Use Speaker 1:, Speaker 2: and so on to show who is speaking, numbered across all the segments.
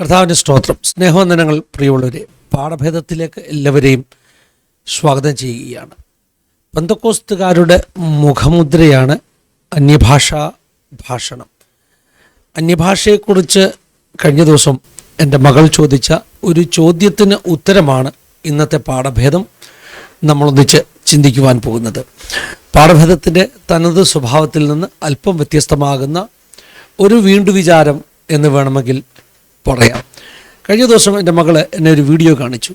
Speaker 1: കർത്താവിന്റെ സ്തോത്രം. സ്നേഹവന്ദനങ്ങൾ പ്രിയമുള്ളവരെ പാഠഭേദത്തിലേക്ക് എല്ലാവരെയും സ്വാഗതം ചെയ്യുകയാണ്. പന്തക്കോസ്തുകാരുടെ മുഖമുദ്രയാണ് അന്യഭാഷാ ഭാഷണം. അന്യഭാഷയെക്കുറിച്ച് കഴിഞ്ഞ ദിവസം എന്റെ മകൾ ചോദിച്ച ഒരു ചോദ്യത്തിന് ഉത്തരമാണ് ഇന്നത്തെ പാഠഭേദം. നമ്മളൊന്നിച്ച് ചിന്തിക്കുവാൻ പോകുന്നത്. പാഠഭേദത്തിന്റെ തനത് സ്വഭാവത്തിൽ നിന്ന് അല്പം വ്യത്യസ്തമാകുന്ന ഒരു വീണ്ടു വിചാരം എന്ന് വേണമെങ്കിൽ പറയാം. കഴിഞ്ഞ ദിവസം എന്റെ മകൾ എന്നെ ഒരു വീഡിയോ കാണിച്ചു.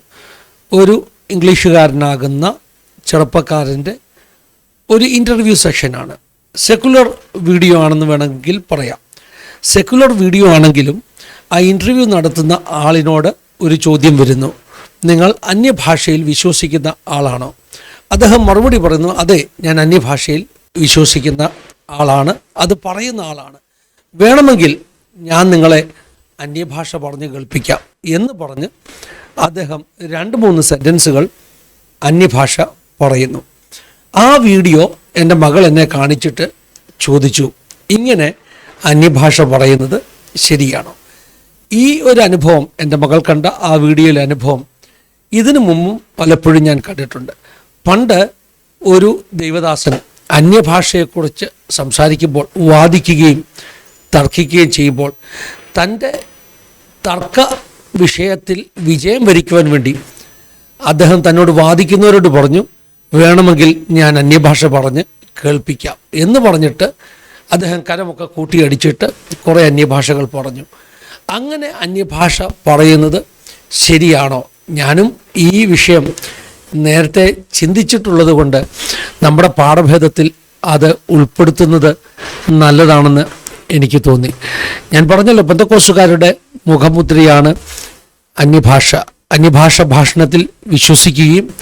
Speaker 1: ഒരു ഇംഗ്ലീഷുകാരനാകുന്ന ചെറുപ്പക്കാരന്റെ ഒരു ഇന്റർവ്യൂ സെഷനാണ് സെക്കുലർ വീഡിയോ ആണെന്ന് വേണമെങ്കിൽ പറയാം. സെക്കുലർ വീഡിയോ ആണെങ്കിലും ആ ഇന്റർവ്യൂ നടത്തുന്ന ആളിനോട് ഒരു ചോദ്യം വരുന്നു. നിങ്ങൾ അന്യഭാഷയിൽ വിശ്വസിക്കുന്ന ആളാണോ? അദ്ദേഹം മറുപടി പറയുന്നു അതെ ഞാൻ അന്യഭാഷയിൽ വിശ്വസിക്കുന്ന ആളാണ്. അത് പറയുന്ന ആളാണ്. വേണമെങ്കിൽ ഞാൻ നിങ്ങളെ അന്യഭാഷ പറഞ്ഞ് കേൾപ്പിക്കാം എന്ന് പറഞ്ഞ് അദ്ദേഹം രണ്ട് മൂന്ന് സെന്റൻസുകൾ അന്യഭാഷ പറയുന്നു. ആ വീഡിയോ എന്റെ മകൾ എന്നെ കാണിച്ചിട്ട് ചോദിച്ചു ഇങ്ങനെ അന്യഭാഷ പറയുന്നത് ശരിയാണോ? ഈ ഒരു അനുഭവം എന്റെ മകൾ കണ്ട ആ വീഡിയോയിലെ അനുഭവം ഇതിനു മുമ്പും പലപ്പോഴും ഞാൻ കണ്ടിട്ടുണ്ട്. പണ്ട് ഒരു ദൈവദാസൻ അന്യഭാഷയെക്കുറിച്ച് സംസാരിക്കുമ്പോൾ വാദിക്കുകയും തർക്കിക്കുകയും ചെയ്യുമ്പോൾ തന്റെ തർക്ക വിഷയത്തിൽ വിജയം വരിക്കുവാൻ വേണ്ടി അദ്ദേഹം തന്നോട് വാദിക്കുന്നവരോട് പറഞ്ഞു വേണമെങ്കിൽ ഞാൻ അന്യഭാഷ പറഞ്ഞ് കേൾപ്പിക്കാം എന്ന് പറഞ്ഞിട്ട് അദ്ദേഹം കരമൊക്കെ കൂട്ടിയടിച്ചിട്ട് കുറേ അന്യഭാഷകൾ പറഞ്ഞു. അങ്ങനെ അന്യഭാഷ പറയുന്നത് ശരിയാണോ? ഞാനും ഈ വിഷയം നേരത്തെ ചിന്തിച്ചിട്ടുള്ളത് കൊണ്ട് നമ്മുടെ പാഠഭേദത്തിൽ അത് ഉൾപ്പെടുത്തുന്നത് നല്ലതാണെന്ന് എനിക്ക് തോന്നി. ഞാൻ പറഞ്ഞല്ലോ ബന്ധക്കോസുകാരുടെ മുഖമുദ്രയാണ് അന്യഭാഷ. അന്യഭാഷ ഭാഷണത്തിൽ വിശ്വസിക്കുകയും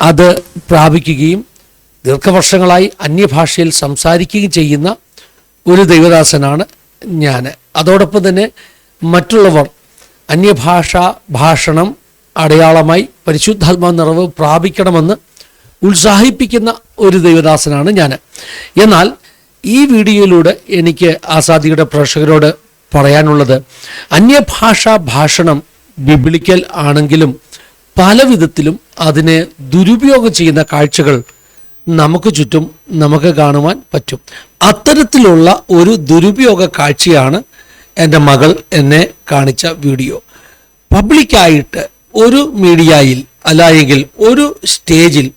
Speaker 1: അത് പ്രാപിക്കുകയും ദീർഘവർഷങ്ങളായി അന്യഭാഷയിൽ സംസാരിക്കുകയും ചെയ്യുന്ന ഒരു ദൈവദാസനാണ് ഞാൻ. അതോടൊപ്പം തന്നെ മറ്റുള്ളവർ അന്യഭാഷ ഭാഷണം അടയാളമായി പരിശുദ്ധാത്മാ നിറവ് പ്രാപിക്കണമെന്ന് ഉത്സാഹിപ്പിക്കുന്ന ഒരു ദൈവദാസനാണ് ഞാൻ. എന്നാൽ ഈ വീഡിയോയിലൂടെ എനിക്ക് ആസാദിയുടെ പ്രേക്ഷകരോട് പറയാനുള്ളത് അന്യഭാഷാ ഭാഷണം വിപിളിക്കൽ ആണെങ്കിലും പല വിധത്തിലും അതിനെ ദുരുപയോഗം ചെയ്യുന്ന കാഴ്ചകൾ നമുക്ക് ചുറ്റും നമുക്ക് കാണുവാൻ പറ്റും. അത്തരത്തിലുള്ള ഒരു ദുരുപയോഗ കാഴ്ചയാണ് എന്റെ മകൾ എന്നെ കാണിച്ച വീഡിയോ. പബ്ലിക്കായിട്ട് ഒരു മീഡിയയിൽ അല്ലായെങ്കിൽ ഒരു സ്റ്റേജിൽ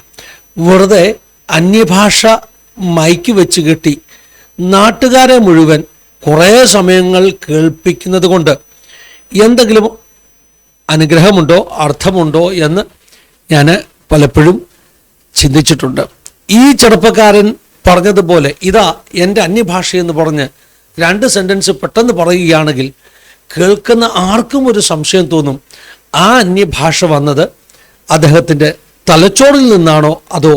Speaker 1: വെറുതെ അന്യഭാഷ മൈക്ക് വെച്ച് കെട്ടി നാട്ടുകാരെ മുഴുവൻ കുറേ സമയങ്ങൾ കേൾപ്പിക്കുന്നത് കൊണ്ട് എന്തെങ്കിലും അനുഗ്രഹമുണ്ടോ അർത്ഥമുണ്ടോ എന്ന് ഞാൻ പലപ്പോഴും ചിന്തിച്ചിട്ടുണ്ട്. ഈ ചെറുപ്പക്കാരൻ പറഞ്ഞതുപോലെ ഇതാ എന്റെ അന്യഭാഷയെന്ന് പറഞ്ഞ് രണ്ട് സെന്റൻസ് പെട്ടെന്ന് പറയുകയാണെങ്കിൽ കേൾക്കുന്ന ആർക്കും ഒരു സംശയം തോന്നും ആ അന്യഭാഷ വന്നത് അദ്ദേഹത്തിന്റെ തലച്ചോറിൽ നിന്നാണോ അതോ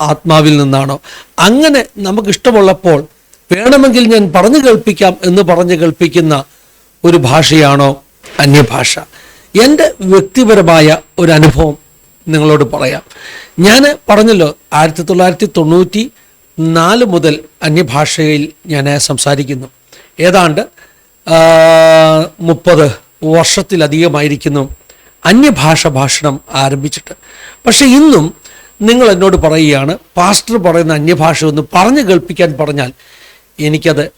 Speaker 1: ആത്മാവിൽ നിന്നാണോ? അങ്ങനെ നമുക്കിഷ്ടമുള്ളപ്പോൾ വേണമെങ്കിൽ ഞാൻ പറഞ്ഞു കേൾപ്പിക്കാം എന്ന് പറഞ്ഞു കേൾപ്പിക്കുന്ന ഒരു ഭാഷയാണോ അന്യഭാഷ? എന്റെ വ്യക്തിപരമായ ഒരു അനുഭവം നിങ്ങളോട് പറയാം. ഞാൻ പറഞ്ഞല്ലോ ആയിരത്തി തൊള്ളായിരത്തി തൊണ്ണൂറ്റി നാല് മുതൽ അന്യഭാഷയിൽ ഞാൻ സംസാരിക്കുന്നു. ഏതാണ്ട് മുപ്പത് വർഷത്തിലധികമായിരിക്കുന്നു അന്യഭാഷ ഭാഷണം ആരംഭിച്ചിട്ട്. പക്ഷെ ഇന്നും നിങ്ങൾ എന്നോട് പറയുകയാണ് പാസ്റ്റർ പറയുന്ന അന്യഭാഷ ഒന്ന് പറഞ്ഞു കേൾപ്പിക്കാൻ പറഞ്ഞാൽ എനിക്കത്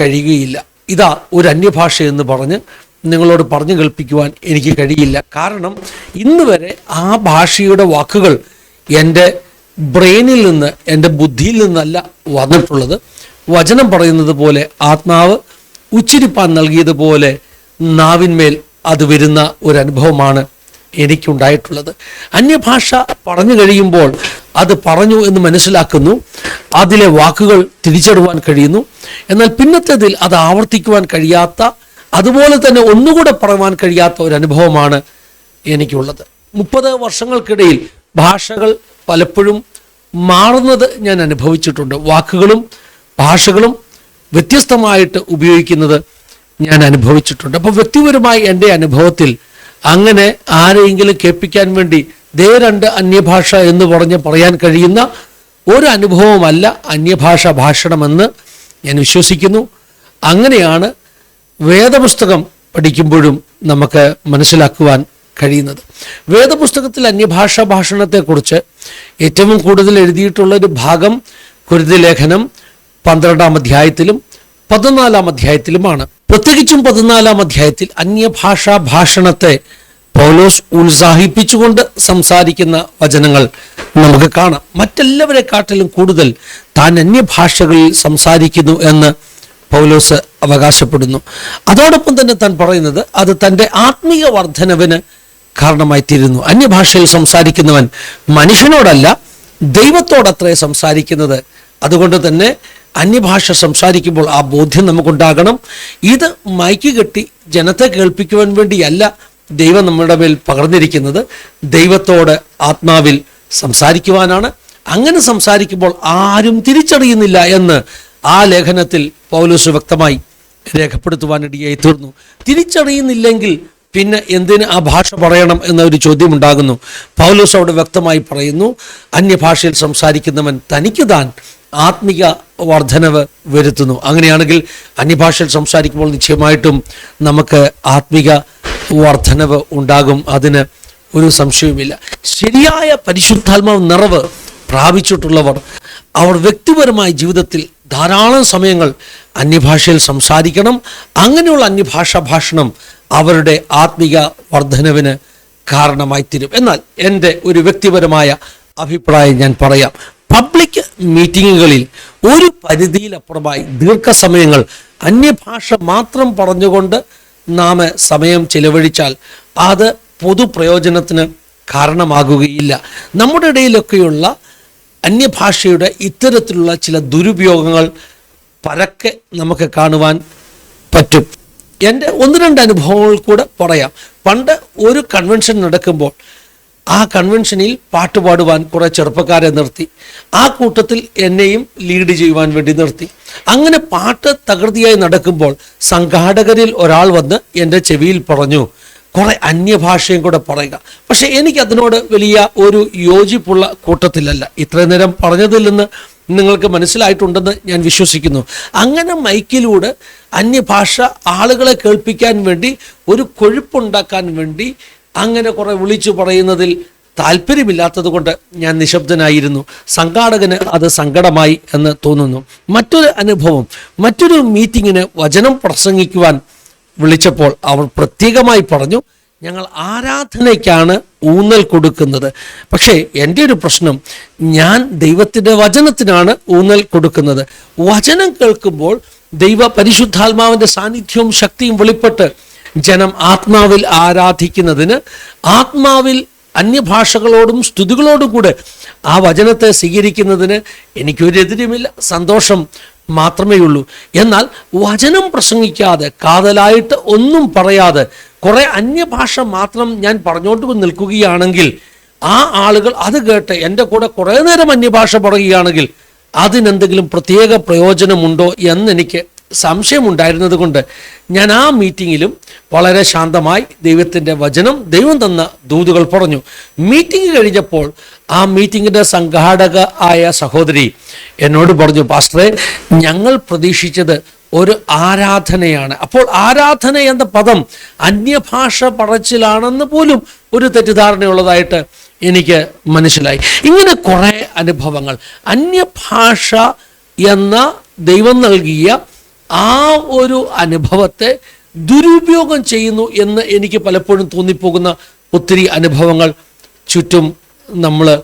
Speaker 1: കഴിയുകയില്ല. ഇതാ ഒരു അന്യഭാഷ എന്ന് പറഞ്ഞ് നിങ്ങളോട് പറഞ്ഞു കേൾപ്പിക്കുവാൻ എനിക്ക് കഴിയില്ല. കാരണം ഇന്ന് വരെ ആ ഭാഷയുടെ വാക്കുകൾ എന്റെ ബ്രെയിനിൽ നിന്ന് എന്റെ ബുദ്ധിയിൽ നിന്നല്ല വന്നിട്ടുള്ളത്. വചനം പറയുന്നത് പോലെ ആത്മാവ് ഉച്ചിരിപ്പാൻ നൽകിയതുപോലെ നാവിന്മേൽ അത് വരുന്ന ഒരു അനുഭവമാണ് എനിക്കുണ്ടായിട്ടുള്ളത്. അന്യഭാഷ പറഞ്ഞു കഴിയുമ്പോൾ അത് പറഞ്ഞു എന്ന് മനസ്സിലാക്കുന്നു. അതിലെ വാക്കുകൾ തിരിച്ചറിവാൻ കഴിയുന്നു. എന്നാൽ പിന്നത്തേതിൽ അത് ആവർത്തിക്കുവാൻ കഴിയാത്ത അതുപോലെ തന്നെ ഒന്നുകൂടെ പറയുവാൻ കഴിയാത്ത ഒരു അനുഭവമാണ് എനിക്കുള്ളത്. മുപ്പത് വർഷങ്ങൾക്കിടയിൽ ഭാഷകൾ പലപ്പോഴും മാറുന്നത് ഞാൻ അനുഭവിച്ചിട്ടുണ്ട്. വാക്കുകളും ഭാഷകളും വ്യത്യസ്തമായിട്ട് ഉപയോഗിക്കുന്നത് ഞാൻ അനുഭവിച്ചിട്ടുണ്ട്. അപ്പോൾ വ്യക്തിപരമായി എന്റെ അനുഭവത്തിൽ അങ്ങനെ ആരെയെങ്കിലും കേൾപ്പിക്കാൻ വേണ്ടി ദേ രണ്ട് അന്യഭാഷ എന്ന് പറഞ്ഞ് പറയാൻ കഴിയുന്ന ഒരു അനുഭവമല്ല അന്യഭാഷ ഭാഷണമെന്ന് ഞാൻ വിശ്വസിക്കുന്നു. അങ്ങനെയാണ് വേദപുസ്തകം പഠിക്കുമ്പോഴും നമുക്ക് മനസ്സിലാക്കുവാൻ കഴിയുന്നത്. വേദപുസ്തകത്തിൽ അന്യഭാഷാ ഭാഷണത്തെക്കുറിച്ച് ഏറ്റവും കൂടുതൽ എഴുതിയിട്ടുള്ളൊരു ഭാഗം കുരുതി ലേഖനം പന്ത്രണ്ടാം അധ്യായത്തിലും പതിനാലാം അധ്യായത്തിലുമാണ്. പ്രത്യേകിച്ചും പതിനാലാം അധ്യായത്തിൽ അന്യഭാഷാ ഭാഷണത്തെ പൗലോസ് ഉത്സാഹിപ്പിച്ചുകൊണ്ട് സംസാരിക്കുന്ന വചനങ്ങൾ നമുക്ക് കാണാം. മറ്റെല്ലാവരെക്കാട്ടിലും കൂടുതൽ താൻ അന്യഭാഷകളിൽ സംസാരിക്കുന്നു എന്ന് പൗലോസ് അവകാശപ്പെടുന്നു. അതോടൊപ്പം തന്നെ താൻ പറയുന്നത് അത് തന്റെ ആത്മീയ വർധനവിന് കാരണമായി തീരുന്നു. അന്യഭാഷയിൽ സംസാരിക്കുന്നവൻ മനുഷ്യനോടല്ല ദൈവത്തോടത്രേ സംസാരിക്കുന്നത്. അതുകൊണ്ട് തന്നെ അന്യഭാഷ സംസാരിക്കുമ്പോൾ ആ ബോധ്യം നമുക്കുണ്ടാകണം. ഇത് മൈക്ക് കെട്ടി ജനത്തെ കേൾപ്പിക്കുവാൻ വേണ്ടിയല്ല ദൈവം നമ്മുടെ മേൽ പകർന്നിരിക്കുന്നത് ദൈവത്തോട് ആത്മാവിൽ സംസാരിക്കുവാനാണ്. അങ്ങനെ സംസാരിക്കുമ്പോൾ ആരും തിരിച്ചറിയുന്നില്ല എന്ന് ആ ലേഖനത്തിൽ പൗലോസ് വ്യക്തമായി രേഖപ്പെടുത്തുവാനിടയായി തീർന്നു. തിരിച്ചറിയുന്നില്ലെങ്കിൽ പിന്നെ എന്തിന് ആ ഭാഷ പറയണം എന്ന ഒരു ചോദ്യം ഉണ്ടാകുന്നു പൗലോസ് അവിടെ വ്യക്തമായി പറയുന്നു അന്യഭാഷയിൽ സംസാരിക്കുന്നവൻ തനിക്ക് താൻ ആത്മിക വർധനവ് വരുത്തുന്നു. അങ്ങനെയാണെങ്കിൽ അന്യഭാഷയിൽ സംസാരിക്കുമ്പോൾ നിശ്ചയമായിട്ടും നമുക്ക് ആത്മിക വർധനവ് ഉണ്ടാകും. അതിന് ഒരു സംശയവുമില്ല. ശരിയായ പരിശുദ്ധാത്മാവ് നിറവ് പ്രാപിച്ചിട്ടുള്ളവർ അവർ വ്യക്തിപരമായ ജീവിതത്തിൽ ധാരാളം സമയങ്ങൾ അന്യഭാഷയിൽ സംസാരിക്കണം. അങ്ങനെയുള്ള അന്യഭാഷാ ഭാഷണം അവരുടെ ആത്മീക വർധനവിന് കാരണമായി തീരും. എന്നാൽ എന്റെ ഒരു വ്യക്തിപരമായ അഭിപ്രായം ഞാൻ പറയാം. പബ്ലിക് മീറ്റിങ്ങുകളിൽ ഒരു പരിധിയിലപ്പുറമായി ദീർഘസമയങ്ങൾ അന്യഭാഷ മാത്രം പറഞ്ഞുകൊണ്ട് നാം സമയം ചിലവഴിച്ചാൽ അത് പൊതുപ്രയോജനത്തിന് കാരണമാകുകയില്ല. നമ്മുടെ ഇടയിലൊക്കെയുള്ള അന്യഭാഷയുടെ ഇത്തരത്തിലുള്ള ചില ദുരുപയോഗങ്ങൾ പരക്കെ നമുക്ക് കാണുവാൻ പറ്റും. എന്റെ ഒന്ന് രണ്ട് അനുഭവങ്ങൾ കൂടെ പറയാം. പണ്ട് ഒരു കൺവെൻഷൻ നടക്കുമ്പോൾ ആ കൺവെൻഷനിൽ പാട്ട് പാടുവാൻ കുറെ ചെറുപ്പക്കാരെ നിർത്തി. ആ കൂട്ടത്തിൽ എന്നെയും ലീഡ് ചെയ്യുവാൻ വേണ്ടി നിർത്തി. അങ്ങനെ പാട്ട് തകൃതിയായി നടക്കുമ്പോൾ സംഘാടകരിൽ ഒരാൾ വന്ന് എന്റെ ചെവിയിൽ പറഞ്ഞു കുറെ അന്യഭാഷയും കൂടെ പറയുക. പക്ഷെ എനിക്ക് അതിനോട് വലിയ ഒരു യോജിപ്പുള്ള കൂട്ടത്തിലല്ല. ഇത്രയും നേരം പറഞ്ഞതിൽ നിന്ന് നിങ്ങൾക്ക് മനസ്സിലായിട്ടുണ്ടെന്ന് ഞാൻ വിശ്വസിക്കുന്നു. അങ്ങനെ മൈക്കിലൂടെ അന്യഭാഷ ആളുകളെ കേൾപ്പിക്കാൻ വേണ്ടി ഒരു കൊഴുപ്പുണ്ടാക്കാൻ വേണ്ടി അങ്ങനെ കുറെ വിളിച്ചു പറയുന്നതിൽ താല്പര്യമില്ലാത്തത് കൊണ്ട് ഞാൻ നിശബ്ദനായിരുന്നു. സംഘാടകന് അത് സങ്കടമായി എന്ന് തോന്നുന്നു. മറ്റൊരു അനുഭവം മറ്റൊരു മീറ്റിങ്ങിന് വചനം പ്രസംഗിക്കുവാൻ വിളിച്ചപ്പോൾ അവർ പ്രത്യേകമായി പറഞ്ഞു ഞങ്ങൾ ആരാധനയ്ക്കാണ് ഊന്നൽ കൊടുക്കുന്നത്? പക്ഷേ എന്റെ ഒരു പ്രശ്നം ഞാൻ ദൈവത്തിന്റെ വചനത്തിനാണ് ഊന്നൽ കൊടുക്കുന്നത്. വചനം കേൾക്കുമ്പോൾ ദൈവ പരിശുദ്ധാത്മാവിന്റെ സാന്നിധ്യവും ശക്തിയും വെളിപ്പെട്ട് ജനം ആത്മാവിൽ ആരാധിക്കുന്നതിന് ആത്മാവിൽ അന്യഭാഷകളോടും സ്തുതികളോടും കൂടെ ആ വചനത്തെ സ്വീകരിക്കുന്നതിന് എനിക്കൊരു എതിരുമില്ല സന്തോഷം മാത്രമേ ഉള്ളൂ. എന്നാൽ വചനം പ്രസംഗിക്കാതെ കാതലായിട്ട് ഒന്നും പറയാതെ കുറെ അന്യഭാഷ മാത്രം ഞാൻ പറഞ്ഞോണ്ട് നിൽക്കുകയാണെങ്കിൽ ആ ആളുകൾ അത് കേട്ട് എന്റെ കൂടെ കുറേ നേരം അന്യഭാഷ പറയുകയാണെങ്കിൽ അതിനെന്തെങ്കിലും പ്രത്യേക പ്രയോജനമുണ്ടോ എന്നെനിക്ക് സംശയമുണ്ടായിരുന്നത് കൊണ്ട് ഞാൻ ആ മീറ്റിങ്ങിലും വളരെ ശാന്തമായി ദൈവത്തിന്റെ വചനം ദൈവം തന്ന ദൂതുകൾ പറഞ്ഞു. മീറ്റിംഗ് കഴിഞ്ഞപ്പോൾ ആ മീറ്റിങ്ങിന്റെ സംഘാടക ആയ സഹോദരി എന്നോട് പറഞ്ഞു പാസ്റ്ററെ ഞങ്ങൾ പ്രതീക്ഷിച്ചത് ഒരു ആരാധനയാണ്. അപ്പോൾ ആരാധന എന്ന പദം അന്യഭാഷ പറച്ചിലാണെന്ന് പോലും ഒരു തെറ്റിദ്ധാരണയുള്ളതായിട്ട് എനിക്ക് മനസ്സിലായി. ഇങ്ങനെ കുറേ അനുഭവങ്ങൾ. അന്യഭാഷ എന്ന ദൈവം നൽകിയ ആ ഒരു അനുഭവത്തെ ദുരുപയോഗം ചെയ്യുന്നു എന്ന് എനിക്ക് പലപ്പോഴും തോന്നിപ്പോകുന്ന ഒത്തിരി അനുഭവങ്ങൾ ചുറ്റും നമ്മൾ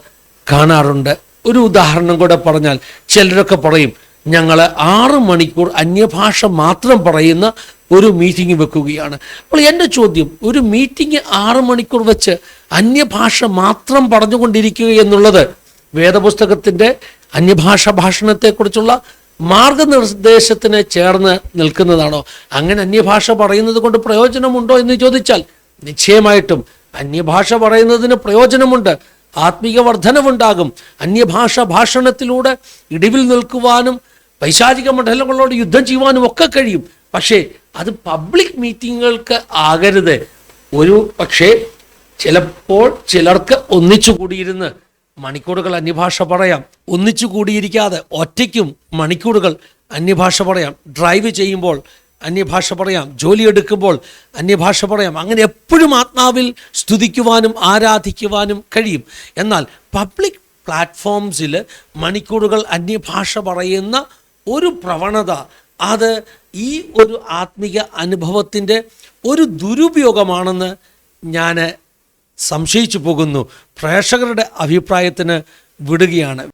Speaker 1: കാണാറുണ്ട്. ഒരു ഉദാഹരണം കൂടെ പറഞ്ഞാൽ ചിലരൊക്കെ പറയും ഞങ്ങൾ ആറ് മണിക്കൂർ അന്യഭാഷ മാത്രം പറയുന്ന ഒരു മീറ്റിംഗ് വെക്കുകയാണ്. അപ്പോൾ എന്റെ ചോദ്യം ഒരു മീറ്റിംഗ് ആറ് മണിക്കൂർ വെച്ച് അന്യഭാഷ മാത്രം പറഞ്ഞുകൊണ്ടിരിക്കുക എന്നുള്ളത് വേദപുസ്തകത്തിന്റെ അന്യഭാഷ ഭാഷണത്തെക്കുറിച്ചുള്ള മാർഗനിർദ്ദേശത്തിന് ചേർന്ന് നിൽക്കുന്നതാണോ? അങ്ങനെ അന്യഭാഷ പറയുന്നത് കൊണ്ട് പ്രയോജനമുണ്ടോ എന്ന് ചോദിച്ചാൽ നിശ്ചയമായിട്ടും അന്യഭാഷ പറയുന്നതിന് പ്രയോജനമുണ്ട്. ആത്മീക വർധനവുണ്ടാകും അന്യഭാഷ ഭാഷണത്തിലൂടെ ഇടിവിൽ നിൽക്കുവാനും പൈശാചിക മണ്ഡലങ്ങളോട് യുദ്ധം ചെയ്യുവാനും ഒക്കെ കഴിയും. പക്ഷേ അത് പബ്ലിക് മീറ്റിങ്ങുകൾക്ക് ആകരുത്. ഒരു പക്ഷേ ചിലപ്പോൾ ചിലർക്ക് ഒന്നിച്ചു കൂടിയിരുന്ന് മണിക്കൂറുകൾ അന്യഭാഷ പറയാം. ഒന്നിച്ചു കൂടിയിരിക്കാതെ ഒറ്റയ്ക്കും മണിക്കൂറുകൾ അന്യഭാഷ പറയാം. ഡ്രൈവ് ചെയ്യുമ്പോൾ അന്യഭാഷ പറയാം. ജോലി എടുക്കുമ്പോൾ അന്യഭാഷ പറയാം. അങ്ങനെ എപ്പോഴും ആത്മാവിൽ സ്തുതിക്കുവാനും ആരാധിക്കുവാനും കഴിയും. എന്നാൽ പബ്ലിക് പ്ലാറ്റ്ഫോംസിൽ മണിക്കൂറുകൾ അന്യഭാഷ പറയുന്ന ഒരു പ്രവണത അത് ഈ ഒരു ആത്മീയ അനുഭവത്തിന്റെ ഒരു ദുരുപയോഗമാണെന്ന് ഞാൻ സംശയിച്ചു പോകുന്നു. പ്രേക്ഷകരുടെ അഭിപ്രായത്തിന് വിടുകയാണ്.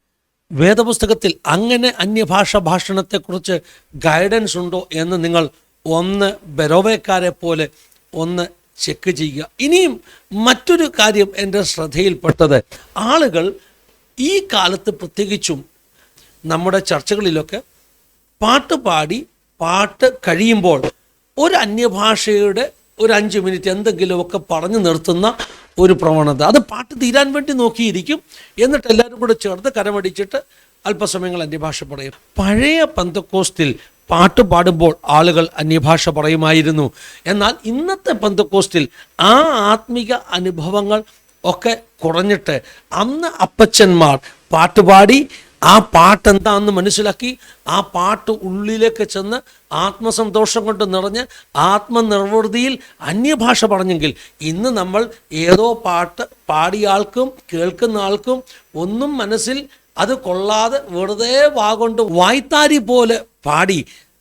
Speaker 1: വേദപുസ്തകത്തിൽ അങ്ങനെ അന്യഭാഷ ഭാഷണത്തെക്കുറിച്ച് ഗൈഡൻസ് ഉണ്ടോ എന്ന് നിങ്ങൾ ഒന്ന് ബെരോവേക്കാരെ പോലെ ഒന്ന് ചെക്ക് ചെയ്യുക. ഇനിയും മറ്റൊരു കാര്യം എന്റെ ശ്രദ്ധയിൽപ്പെട്ടത്. ആളുകൾ ഈ കാലത്ത് പ്രത്യേകിച്ചും നമ്മുടെ ചർച്ചകളിലൊക്കെ പാട്ട് പാടി പാട്ട് കഴിയുമ്പോൾ ഒരു അന്യഭാഷയുടെ ഒരു അഞ്ച് മിനിറ്റ് എന്തെങ്കിലുമൊക്കെ പറഞ്ഞു നിർത്തുന്ന ഒരു പ്രവണത. അത് പാട്ട് തീരാൻ വേണ്ടി നോക്കിയിരിക്കും. എന്നിട്ട് എല്ലാവരും കൂടെ ചേർത്ത് കരമടിച്ചിട്ട് അല്പസമയങ്ങൾ അന്യഭാഷ പറയും. പഴയ പന്തക്കോസ്റ്റിൽ പാട്ട് പാടുമ്പോൾ ആളുകൾ അന്യഭാഷ പറയുമായിരുന്നു. എന്നാൽ ഇന്നത്തെ പന്തക്കോസ്റ്റിൽ ആ ആത്മിക അനുഭവങ്ങൾ ഒക്കെ കുറഞ്ഞിട്ട് അന്ന് അപ്പച്ചന്മാർ പാട്ടുപാടി ആ പാട്ട് എന്താണെന്ന് മനസ്സിലാക്കി ആ പാട്ട് ഉള്ളിലേക്ക് ചെന്ന് ആത്മസന്തോഷം കൊണ്ട് നിറഞ്ഞ് ആത്മനിർവൃതിയിൽ അന്യഭാഷ പറഞ്ഞെങ്കിൽ ഇന്ന് നമ്മൾ ഏതോ പാട്ട് പാടിയ ആൾക്കും കേൾക്കുന്ന ആൾക്കും ഒന്നും മനസ്സിൽ അത് കൊള്ളാതെ വെറുതെ വാഗൊണ്ട് വായ്ത്താരി പോലെ പാടി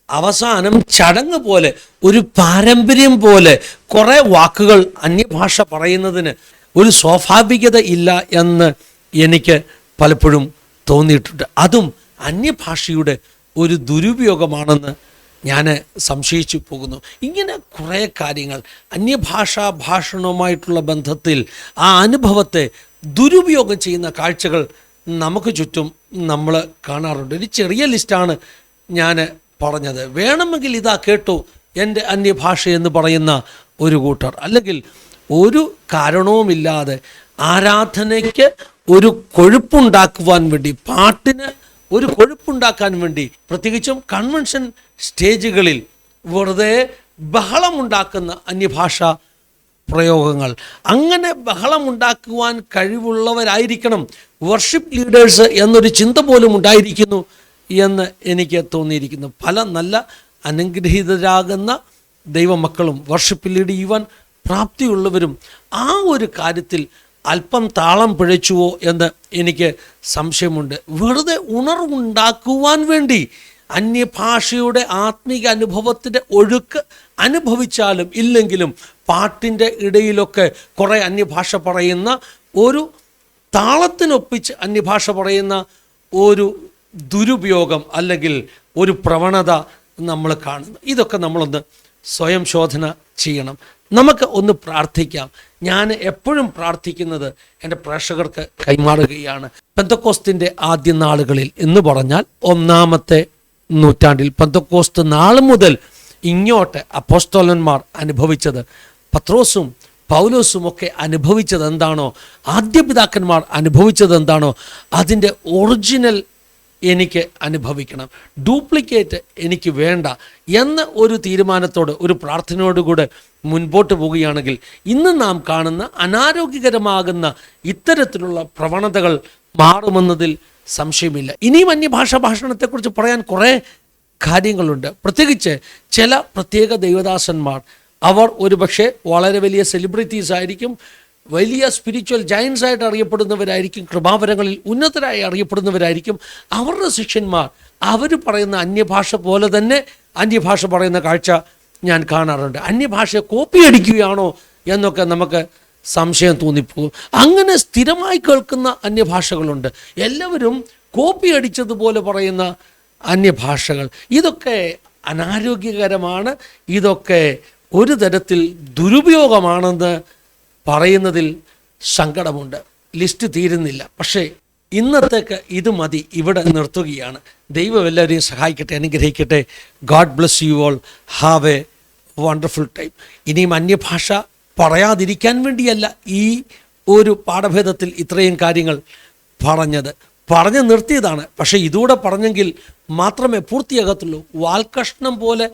Speaker 1: അവസാനം ചടങ്ങ് പോലെ ഒരു പാരമ്പര്യം പോലെ കുറേ വാക്കുകൾ അന്യഭാഷ പറയുന്നതിന് ഒരു സ്വാഭാവികത ഇല്ല എന്ന് എനിക്ക് പലപ്പോഴും തോന്നിയിട്ടുണ്ട്. അതും അന്യഭാഷയുടെ ഒരു ദുരുപയോഗമാണെന്ന് ഞാൻ സംശയിച്ചു പോകുന്നു. ഇങ്ങനെ കുറേ കാര്യങ്ങൾ അന്യഭാഷാ ഭാഷണവുമായിട്ടുള്ള ബന്ധത്തിൽ ആ അനുഭവത്തെ ദുരുപയോഗം ചെയ്യുന്ന കാഴ്ചകൾ നമുക്ക് ചുറ്റും നമ്മൾ കാണാറുണ്ട്. ഒരു ചെറിയ ലിസ്റ്റാണ് ഞാൻ പറഞ്ഞത്. വേണമെങ്കിൽ ഇതാ കേട്ടു എന്റെ അന്യഭാഷ എന്ന് പറയുന്ന ഒരു കൂട്ടർ. അല്ലെങ്കിൽ ഒരു കാരണവുമില്ലാതെ ആരാധനയ്ക്ക് ഒരു കൊഴുപ്പുണ്ടാക്കുവാൻ വേണ്ടി പാട്ടിന് ഒരു കൊഴുപ്പുണ്ടാക്കാൻ വേണ്ടി പ്രത്യേകിച്ചും കൺവെൻഷൻ സ്റ്റേജുകളിൽ വെറുതെ ബഹളമുണ്ടാക്കുന്ന അന്യഭാഷ പ്രയോഗങ്ങൾ. അങ്ങനെ ബഹളമുണ്ടാക്കുവാൻ കഴിവുള്ളവരായിരിക്കണം വർഷിപ്പ് ലീഡേഴ്സ് എന്നൊരു ചിന്ത പോലും ഉണ്ടായിരിക്കുന്നു എന്ന് എനിക്ക് തോന്നിയിരിക്കുന്നു. പല നല്ല അനുഗ്രഹീതരാകുന്ന ദൈവമക്കളും വർഷിപ്പ് ലീഡ് ചെയ്യുവാൻ പ്രാപ്തിയുള്ളവരും ആ ഒരു കാര്യത്തിൽ അല്പം താളം പിഴച്ചുവോ എന്ന് എനിക്ക് സംശയമുണ്ട്. വെറുതെ ഉണർവുണ്ടാക്കുവാൻ വേണ്ടി അന്യഭാഷയുടെ ആത്മീക അനുഭവത്തിന്റെ ഒഴുക്ക് അനുഭവിച്ചാലും ഇല്ലെങ്കിലും പാട്ടിന്റെ ഇടയിലൊക്കെ കുറേ അന്യഭാഷ പറയുന്ന ഒരു താളത്തിനൊപ്പിച്ച് അന്യഭാഷ പറയുന്ന ഒരു ദുരുപയോഗം അല്ലെങ്കിൽ ഒരു പ്രവണത നമ്മൾ കാണുന്നു. ഇതൊക്കെ നമ്മളൊന്ന് സ്വയം ശോധന ചെയ്യണം. നമുക്ക് ഒന്ന് പ്രാർത്ഥിക്കാം. ഞാൻ എപ്പോഴും പ്രാർത്ഥിക്കുന്നത് എന്റെ പ്രേക്ഷകർക്ക് കൈമാറുകയാണ്. പെന്തക്കോസ്തിന്റെ ആദ്യ നാളുകളിൽ എന്ന് പറഞ്ഞാൽ ഒന്നാമത്തെ നൂറ്റാണ്ടിൽ പെന്തക്കോസ്ത് നാൾ മുതൽ ഇങ്ങോട്ട് അപ്പോസ്തോലന്മാർ അനുഭവിച്ചത്. പത്രോസും പൗലോസും ഒക്കെ അനുഭവിച്ചത് എന്താണോ ആദ്യ പിതാക്കന്മാർ അനുഭവിച്ചത് എന്താണോ അതിന്റെ ഒറിജിനൽ എനിക്ക് അനുഭവിക്കണം. ഡ്യൂപ്ലിക്കേറ്റ് എനിക്ക് വേണ്ട എന്ന ഒരു തീരുമാനത്തോട് ഒരു പ്രാർത്ഥനയോടുകൂടെ മുൻപോട്ട് പോവുകയാണെങ്കിൽ ഇന്ന് നാം കാണുന്ന അനാരോഗ്യകരമാകുന്ന ഇത്തരത്തിലുള്ള പ്രവണതകൾ മാറുമെന്നതിൽ സംശയമില്ല. ഇനിയും അന്യഭാഷാ ഭാഷണത്തെക്കുറിച്ച് പറയാൻ കുറേ കാര്യങ്ങളുണ്ട്. പ്രത്യേകിച്ച് ചില പ്രത്യേക ദൈവദാസന്മാർ. അവർ ഒരുപക്ഷെ വളരെ വലിയ സെലിബ്രിറ്റീസ് ആയിരിക്കും വലിയ സ്പിരിച്വൽ ജയൻസ് ആയിട്ട് അറിയപ്പെടുന്നവരായിരിക്കും കൃപാവരങ്ങളിൽ ഉന്നതരായി അറിയപ്പെടുന്നവരായിരിക്കും. അവരുടെ ശിഷ്യന്മാർ അവർ പറയുന്ന അന്യഭാഷ പോലെ തന്നെ അന്യഭാഷ പറയുന്ന കാഴ്ച ഞാൻ കാണാറുണ്ട്. അന്യഭാഷയെ കോപ്പി അടിക്കുകയാണോ എന്നൊക്കെ നമുക്ക് സംശയം തോന്നിപ്പോകും. അങ്ങനെ സ്ഥിരമായി കേൾക്കുന്ന അന്യഭാഷകളുണ്ട്. എല്ലാവരും കോപ്പി അടിച്ചതുപോലെ പറയുന്ന അന്യഭാഷകൾ. ഇതൊക്കെ അനാരോഗ്യകരമാണ്. ഇതൊക്കെ ഒരു തരത്തിൽ ദുരുപയോഗമാണെന്ന് പറയുന്നതിൽ സങ്കടമുണ്ട്. ലിസ്റ്റ് തീരുന്നില്ല. പക്ഷേ ഇന്നത്തേക്ക് ഇത് മതി. ഇവിടെ നിർത്തുകയാണ്. ദൈവം എല്ലാവരെയും സഹായിക്കട്ടെ അനുഗ്രഹിക്കട്ടെ. God bless you all have a wonderful time ഇനിയും അന്യഭാഷ പറയാതിരിക്കാൻ വേണ്ടിയല്ല ഈ ഒരു പാഠഭേദത്തിൽ ഇത്രയും കാര്യങ്ങൾ പറഞ്ഞത്. പറഞ്ഞു നിർത്തിയതാണ്. പക്ഷേ ഇതുകൂടെ പറഞ്ഞെങ്കിൽ മാത്രമേ പൂർത്തിയാകത്തുള്ളൂ. വാൽകഷ്ണം പോലെ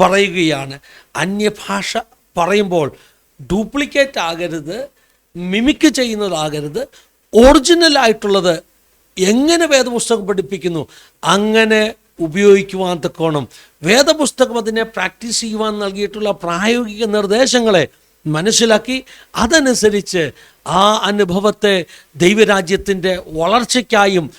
Speaker 1: പറയുകയാണ്. അന്യഭാഷ പറയുമ്പോൾ ഡ്യൂപ്ലിക്കേറ്റ് ആകരുത് മിമിക്ക് ചെയ്യുന്നതാകരുത് ഒറിജിനൽ ആയിട്ടുള്ളത് എങ്ങനെ വേദപുസ്തകം പഠിപ്പിക്കുന്നു അങ്ങനെ ഉപയോഗിക്കുവാൻ തക്കോണം വേദപുസ്തകം അതിനെ പ്രാക്ടീസ് ചെയ്യുവാൻ നൽകിയിട്ടുള്ള പ്രായോഗിക നിർദ്ദേശങ്ങളെ മനസ്സിലാക്കി അതനുസരിച്ച് ആ അനുഭവത്തെ ദൈവരാജ്യത്തിന്റെ വളർച്ചയ്ക്കായും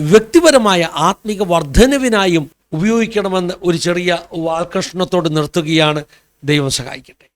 Speaker 1: വ്യക്തിപരമായ ആത്മിക വർധനവിനായും ഉപയോഗിക്കണമെന്ന് ഒരു ചെറിയ ആകർഷണത്തോട് നിർത്തുകയാണ്. ദൈവം സഹായിക്കട്ടെ.